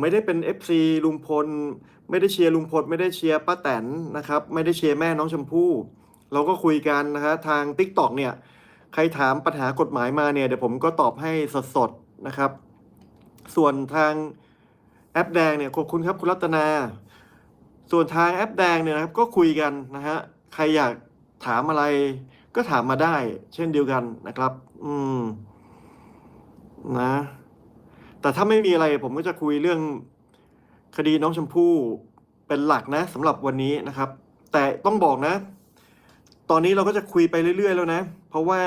ไม่ได้เป็น FC ลุงพล ไม่ได้เชียร์ลุงพล ไม่ได้เชียร์ป้าแตนนะครับ ไม่ได้เชียร์แม่น้องชมพู่เราก็คุยกันนะฮะทาง t ิ k t o k เนี่ย ใครถามปัญหากฎหมายมาเนี่ย เดี๋ยวผมก็ตอบให้สดๆนะครับ ส่วนทางแอปแดงเนี่ยขอบคุณครับคุณรัตนา ส่วนทางแอปแดงเนี่ยนะครับก็คุยกันนะฮะใครอยากถามอะไรก็ถามมาได้ เช่นเดียวกันนะครับ อืม นะ แต่ถ้าไม่มีอะไรผมก็จะคุยเรื่องคดีน้องชมพู่เป็นหลักนะสำหรับวันนี้นะครับ แต่ต้องบอกนะ ตอนนี้เราก็จะคุยไปเรื่อย ๆ แล้วนะ เพราะว่า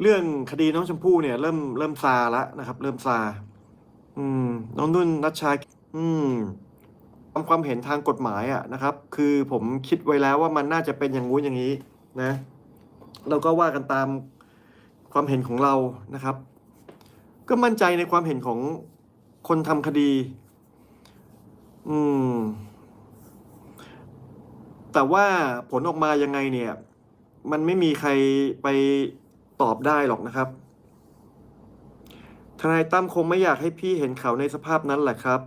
เรื่องคดีน้องชมพู่เนี่ยเริ่มเริ่มซาแล้วนะครับ เริ่มซา อืม น้องนุ่นนัชชา อืมตามความเห็นทางกฎหมายอะนะครับ คือผมคิดไว้แล้วว่ามันน่าจะเป็นอย่างงู้นอย่างนี้นะเราก็ว่ากันตามความเห็นของเรานะครับ ก็มั่นใจในความเห็นของคนทำคดี อืม แต่ว่าผลออกมายังไงเนี่ย มันไม่มีใครไปตอบได้หรอกนะครับ ทนายตั้มคงไม่อยากให้พี่เห็นเขาในสภาพนั้นแหละครับ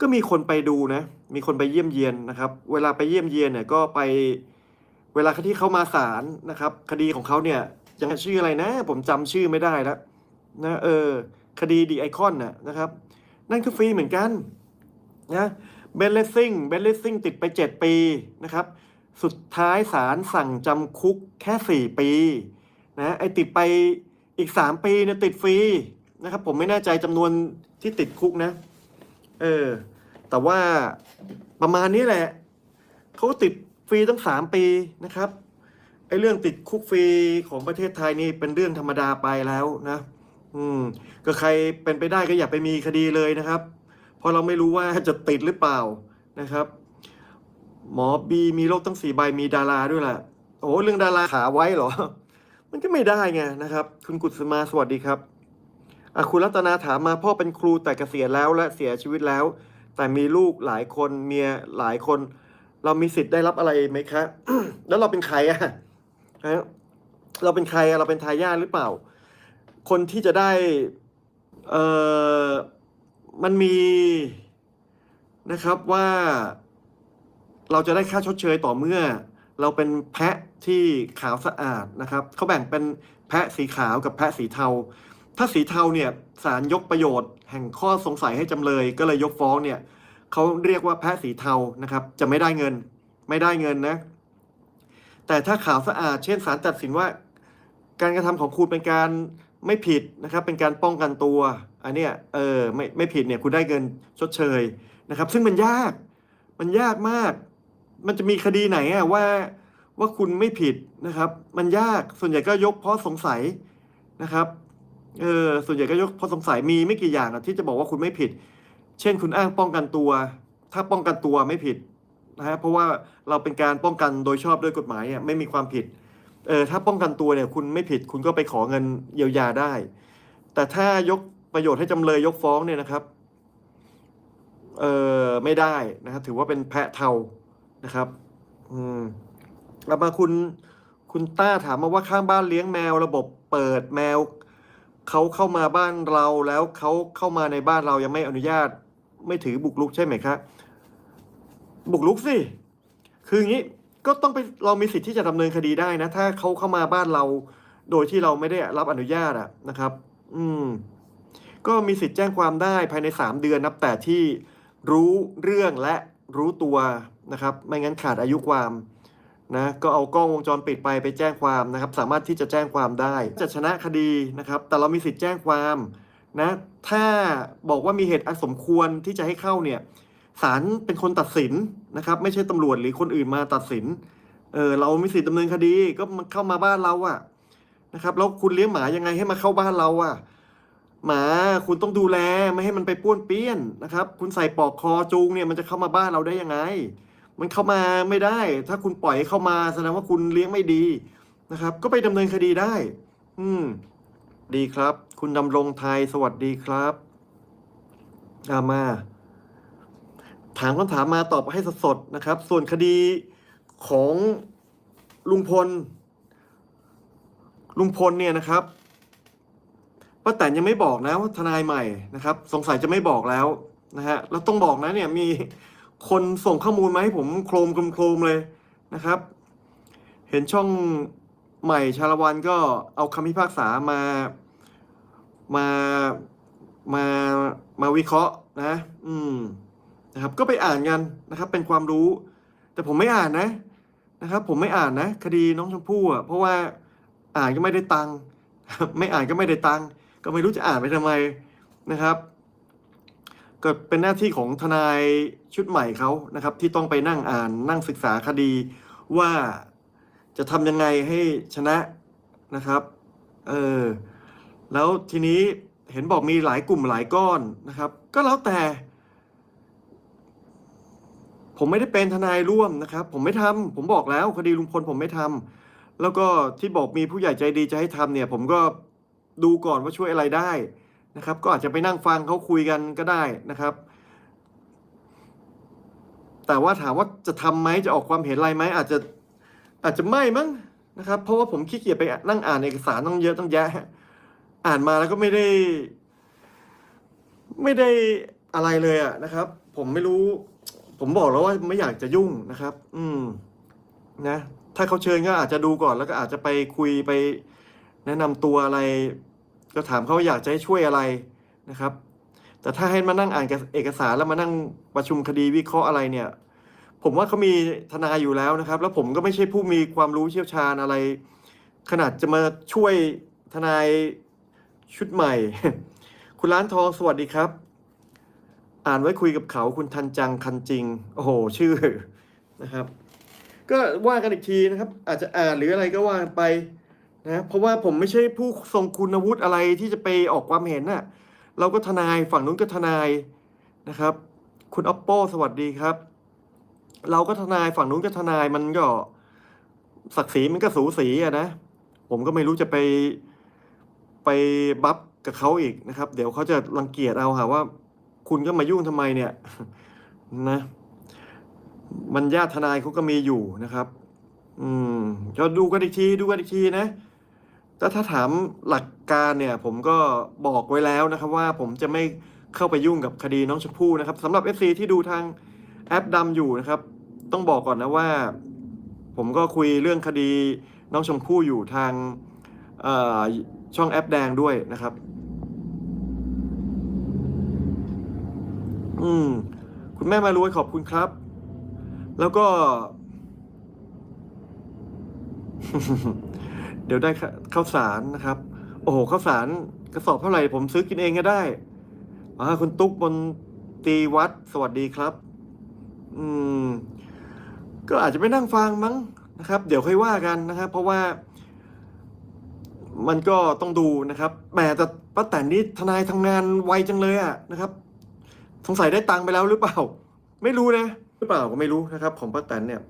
ก็มีคนไปดูนะ มีคนไปเยี่ยมเยียนนะครับ เวลาไปเยี่ยมเยียนเนี่ยก็ไป เวลาที่เขามาศาลนะครับ คดีของเขาเนี่ยยังชื่ออะไรนะ ผมจำชื่อไม่ได้แล้ว นะเออคดีดีไอคอนน่ะนะครับ นั่นคือฟรีเหมือนกันนะเบนเลสซิงเบนเลสซิงติดไป 7 ปีนะครับ สุดท้ายศาลสั่งจำคุกแค่ 4 ปีนะไอติดไปอีก 3 ปีเนี่ยติดฟรีนะครับ ผมไม่แน่ใจจำนวนที่ติดคุกนะ เออ แต่ว่าประมาณนี้แหละ เขาก็ติดฟรีตั้ง 3 ปีนะครับไอเรื่องติดคุกฟรีของประเทศไทยนี่เป็นเรื่องธรรมดาไปแล้วนะ อืม ก็ใครเป็นไปได้ก็อย่าไปมีคดีเลยนะครับ เพราะเราไม่รู้ว่าจะติดหรือเปล่านะครับ หมอบีมีโรคตั้งสี่ใบมีดาราด้วยแหละโอ้เรื่องดาราขาไว้เหรอ มันก็ไม่ได้ไงนะครับ คุณกุศมาสวัสดีครับอะคุณรัตนาถามมาพ่อเป็นครูแต่เกษียณแล้วและเสียชีวิตแล้ว แต่มีลูกหลายคนเมียหลายคน เรามีสิทธิ์ได้รับอะไรไหมครับแล้วเราเป็นใครอะเราเป็นใครอะเราเป็นทายาทหรือเปล่า คนที่จะได้เออมันมีนะครับว่าเราจะได้ค่าชดเชยต่อเมื่อ เราเป็นแพะที่ขาวสะอาดนะครับเขาแบ่งเป็นแพะสีขาวกับแพะสีเทา ถ้าสีเทาเนี่ยศาลยกประโยชน์ แห่งข้อสงสัยให้จำเลย ก็เลยยกฟ้องเนี่ยเขาเรียกว่าแพะสีเทานะครับ จะไม่ได้เงินไม่ได้เงินนะ แต่ถ้าขาวสะอาด เช่นศาลตัดสินว่า การกระทำของคุณเป็นการ ไม่ผิดนะครับ เป็นการป้องกันตัว อันเนี้ยเออไม่ไม่ผิดเนี่ยคุณได้เงินชดเชยนะครับ ซึ่งมันยาก มันยากมาก มันจะมีคดีไหนอะว่าว่าคุณไม่ผิดนะครับ มันยากส่วนใหญ่ก็ยกเพราะสงสัยนะครับเออส่วนใหญ่ก็ยกเพราะสงสัยมีไม่กี่อย่างอะที่จะบอกว่าคุณไม่ผิด เช่นคุณอ้างป้องกันตัว ถ้าป้องกันตัวไม่ผิดนะฮะเพราะว่าเราเป็นการป้องกันโดยชอบด้วยกฎหมายอะไม่มีความผิด เออถ้าป้องกันตัวเนี่ยคุณไม่ผิดคุณก็ไปขอเงินเยียวยาได้ แต่ถ้ายกประโยชน์ให้จำเลยยกฟ้องเนี่ยนะครับเออไม่ได้นะครับถือว่าเป็นแพะเทานะครับ อืมแล้วมาคุณคุณต้าถามมาว่าข้างบ้านเลี้ยงแมว ระบบเปิดแมวเขาเข้ามาบ้านเราแล้วเขาเข้ามาในบ้านเรายังไม่อนุญาต ไม่ถือบุกรุกใช่ไหมครับบุกรุกสิคืออย่างนี้ ก็ต้องไปเรามีสิทธิ์ที่จะดำเนินคดีได้นะ ถ้าเขาเข้ามาบ้านเรา โดยที่เราไม่ได้รับอนุญาตอะนะครับ อืม ก็มีสิทธิ์แจ้งความได้ภายในสามเดือนนับแต่ที่รู้เรื่องและรู้ตัวนะครับ ไม่งั้นขาดอายุความนะก็เอากล้องวงจรปิดไปไปแจ้งความนะครับ สามารถที่จะแจ้งความได้จะชนะคดีนะครับ แต่เรามีสิทธิ์แจ้งความนะ ถ้าบอกว่ามีเหตุอันสมควรที่จะให้เข้าเนี่ย ศาลเป็นคนตัดสินนะครับ ไม่ใช่ตำรวจหรือคนอื่นมาตัดสิน เออเรามีสิทธิ์ดำเนินคดีก็มันเข้ามาบ้านเราอะนะครับแล้วคุณเลี้ยงหมายังไงให้มาเข้าบ้านเราอะหมาคุณต้องดูแลไม่ให้มันไปป้วนเปี้ยนนะครับ คุณใส่ปลอกคอจูงเนี่ยมันจะเข้ามาบ้านเราได้ยังไง มันเข้ามาไม่ได้ ถ้าคุณปล่อยเข้ามาแสดงว่าคุณเลี้ยงไม่ดีนะครับ ก็ไปดำเนินคดีได้ อืม ดีครับ คุณดำรงไทยสวัสดีครับอามา ถามคำถามมาตอบให้สดๆนะครับ ส่วนคดีของลุงพล ลุงพลเนี่ยนะครับป้าแตนยังไม่บอกนะว่าทนายใหม่นะครับ สงสัยจะไม่บอกแล้วนะฮะแล้วต้องบอกนะเนี่ยมีคนส่งข้อมูลมาให้ผมโครมโครมเลยนะครับ เห็นช่องใหม่ชาละวันก็เอาคำพิพากษามามามามาวิเคราะห์นะ อืม นะครับ ก็ไปอ่านกันนะครับ เป็นความรู้ แต่ผมไม่อ่านนะนะครับ ผมไม่อ่านนะคดีน้องชมพู่อะเพราะว่าอ่านก็ไม่ได้ตังค์ไม่อ่านก็ไม่ได้ตังค์ก็ไม่รู้จะอ่านไปทำไมนะครับก็เป็นหน้าที่ของทนายชุดใหม่เขานะครับ ที่ต้องไปนั่งอ่านนั่งศึกษาคดีว่าจะทำยังไงให้ชนะนะครับ เออ แล้วทีนี้เห็นบอกมีหลายกลุ่มหลายก้อนนะครับ ก็แล้วแต่ ผมไม่ได้เป็นทนายร่วมนะครับ ผมไม่ทำผมบอกแล้วคดีลุงพลผมไม่ทำแล้วก็ที่บอกมีผู้ใหญ่ใจดีจะให้ทำเนี่ย ผมก็ดูก่อนว่าช่วยอะไรได้นะครับ ก็อาจจะไปนั่งฟังเขาคุยกันก็ได้นะครับ แต่ว่าถามว่าจะทำไหมจะออกความเห็นอะไรไหมอาจจะอาจจะไม่มั้งนะครับ เพราะว่าผมขี้เกียจไปนั่งอ่านเอกสารต้องเยอะต้องแยะ อ่านมาแล้วก็ไม่ได้ ไม่ได้อะไรเลยอะนะครับ ผมไม่รู้ ผมบอกแล้วว่าไม่อยากจะยุ่งนะครับ อืม นะ ถ้าเขาเชิญก็อาจจะดูก่อนแล้วก็อาจจะไปคุยไป แนะนำตัวอะไร ก็ถามเขาว่าอยากจะให้ช่วยอะไรนะครับ แต่ถ้าให้มานั่งอ่านเอกสารแล้วมานั่งประชุมคดีวิเคราะห์อะไรเนี่ย ผมว่าเขามีทนายอยู่แล้วนะครับ แล้วผมก็ไม่ใช่ผู้มีความรู้เชี่ยวชาญอะไร ขนาดจะมาช่วยทนายชุดใหม่ คุณร้านทองสวัสดีครับ อ่านไว้คุยกับเขาคุณทันจังคันจริง โอ้โห ชื่อนะครับ ก็ว่ากันอีกทีนะครับ อาจจะอ่านหรืออะไรก็ว่าไปนะเพราะว่าผมไม่ใช่ผู้ทรงคุณวุฒิอะไรที่จะไปออกความเห็นน่ะเราก็ทนายฝั่งนู้นก็ทนายนะครับ คุณ oppo สวัสดีครับ เราก็ทนายฝั่งนู้นก็ทนายมันก็ศักดิ์ศรีมันก็สูสีอะนะผมก็ไม่รู้จะไปไปบัฟกับเขาอีกนะครับ เดี๋ยวเขาจะรังเกียจเอาหาว่า คุณก็มายุ่งทำไมเนี่ยนะมันญาติทนายเขาก็มีอยู่นะครับ อืมก็ดูกันอีกทีดูกันอีกทีนะแต่ถ้าถามหลักการเนี่ย ผมก็บอกไว้แล้วนะครับ ว่าผมจะไม่เข้าไปยุ่งกับคดีน้องชมพู่นะครับสำหรับ FC ที่ดูทางแอปดำอยู่นะครับ ต้องบอกก่อนนะว่า ผมก็คุยเรื่องคดีน้องชมพู่อยู่ทางช่องแอปแดงด้วยนะครับ อืม คุณแม่มารวยขอบคุณครับ แล้วก็ เดี๋ยวได้ข้าวสารนะครับ โอ้โหข้าวสารกระสอบเท่าไหร่ผมซื้อกินเองก็ได้อ่าคุณตุ๊กบนตีวัดสวัสดีครับ อืม ก็อาจจะไม่นั่งฟังมั้งนะครับ เดี๋ยวค่อยว่ากันนะครับ เพราะว่า มันก็ต้องดูนะครับแหมแต่ป้าแตนนี่ทนายทำงานไวจังเลยอะนะครับ สงสัยได้ตังค์ไปแล้วหรือเปล่า ไม่รู้นะหรือเปล่าก็ไม่รู้นะครับ ของป้าแตนเนี่ย